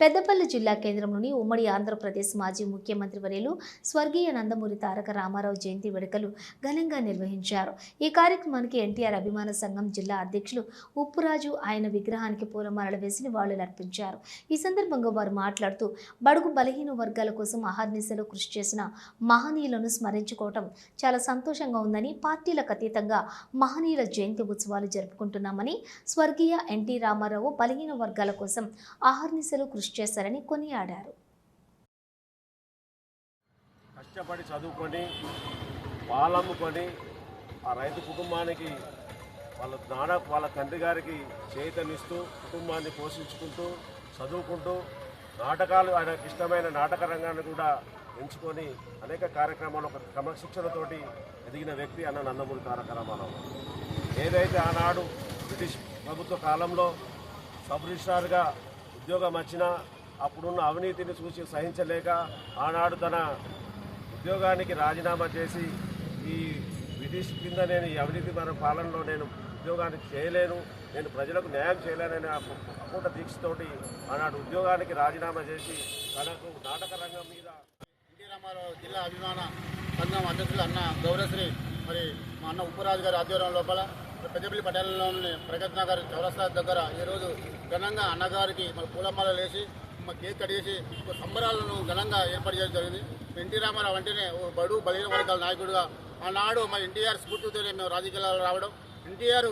పెద్దపల్లి జిల్లా కేంద్రంలోని ఉమ్మడి ఆంధ్రప్రదేశ్ మాజీ ముఖ్యమంత్రి వర్యులు స్వర్గీయ నందమూరి తారక రామారావు జయంతి వేడుకలు ఘనంగా నిర్వహించారు. ఈ కార్యక్రమానికి ఎన్టీఆర్ అభిమాన సంఘం జిల్లా అధ్యక్షులు ఉప్పురాజు ఆయన విగ్రహానికి పూలమాలలు వేసి నివాళులర్పించారు ఈ సందర్భంగా వారు మాట్లాడుతూ బడుగు బలహీన వర్గాల కోసం అహర్నిశలు కృషి చేసిన మహనీయులను స్మరించుకోవటం చాలా సంతోషంగా ఉందని పార్టీలకు అతీతంగా మహనీయుల జయంతి ఉత్సవాలు జరుపుకుంటున్నామని స్వర్గీయ ఎన్టీ రామారావు బలహీన వర్గాల కోసం అహర్నిశలు కృషి కృషి చేశారని కొనియాడారు. కష్టపడి చదువుకొని పాలమ్ముకొని ఆ రైతు కుటుంబానికి వాళ్ళ నాన్న వాళ్ళ తండ్రి గారికి చేతనిస్తూ కుటుంబాన్ని పోషించుకుంటూ చదువుకుంటూ నాటకాలు ఆయనకు ఇష్టమైన నాటక రంగాన్ని కూడా ఎంచుకొని అనేక కార్యక్రమాలు ఒక క్రమశిక్షణతోటి ఎదిగిన వ్యక్తి అన్న నందమూరి తారక రామారావు. ఏదైతే ఆనాడు బ్రిటిష్ ప్రభుత్వ కాలంలో సబ్ రిజిస్ట్రార్గా ఉద్యోగం వచ్చినా అప్పుడున్న అవినీతిని చూసి సహించలేక ఆనాడు తన ఉద్యోగానికి రాజీనామా చేసి ఈ బ్రిటిష్ కింద నేను ఈ అవినీతి మన పాలనలో నేను ఉద్యోగానికి చేయలేను నేను ప్రజలకు న్యాయం చేయలేనని ఆ అపూట దీక్షతోటి ఆనాడు ఉద్యోగానికి రాజీనామా చేసి తనకు నాటక రంగం మీద ఎన్టీ రామారావు జిల్లా అభిమాన సంఘం అధ్యక్షులు అన్న గౌరవశ్రీ మరి మా అన్న ఉప్పురాజు గారి ఆధ్వర్యం లోపల పెద్దపల్లి పట్టణంలోని ప్రగతి నగర్ చౌరస్తా దగ్గర ఈరోజు ఘనంగా అన్నగారికి మన పూలమాలలు వేసి మా కేక్ కట్ చేసి ఒక సంబరాలను ఘనంగా ఏర్పాటు చేయడం జరిగింది. ఎన్టీ రామారావు అంటేనే ఓ బడు బలహీన వర్గాల నాయకుడిగా ఆనాడు మా ఎన్టీఆర్ స్ఫూర్తితోనే మేము రాజకీయాల్లో రావడం. ఎన్టీఆర్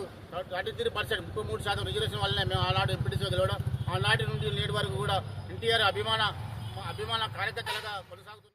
థర్టీ త్రీ పర్సెంట్ ముప్పై మూడు శాతం రిజర్వేషన్ వల్లనే మేము ఆనాడు ఎంపీటీసీగా గెలవడం. ఆనాటి నుండి నేటి వరకు కూడా ఎన్టీఆర్ అభిమాన అభిమాన కార్యకర్తలుగా కొనసాగుతుంది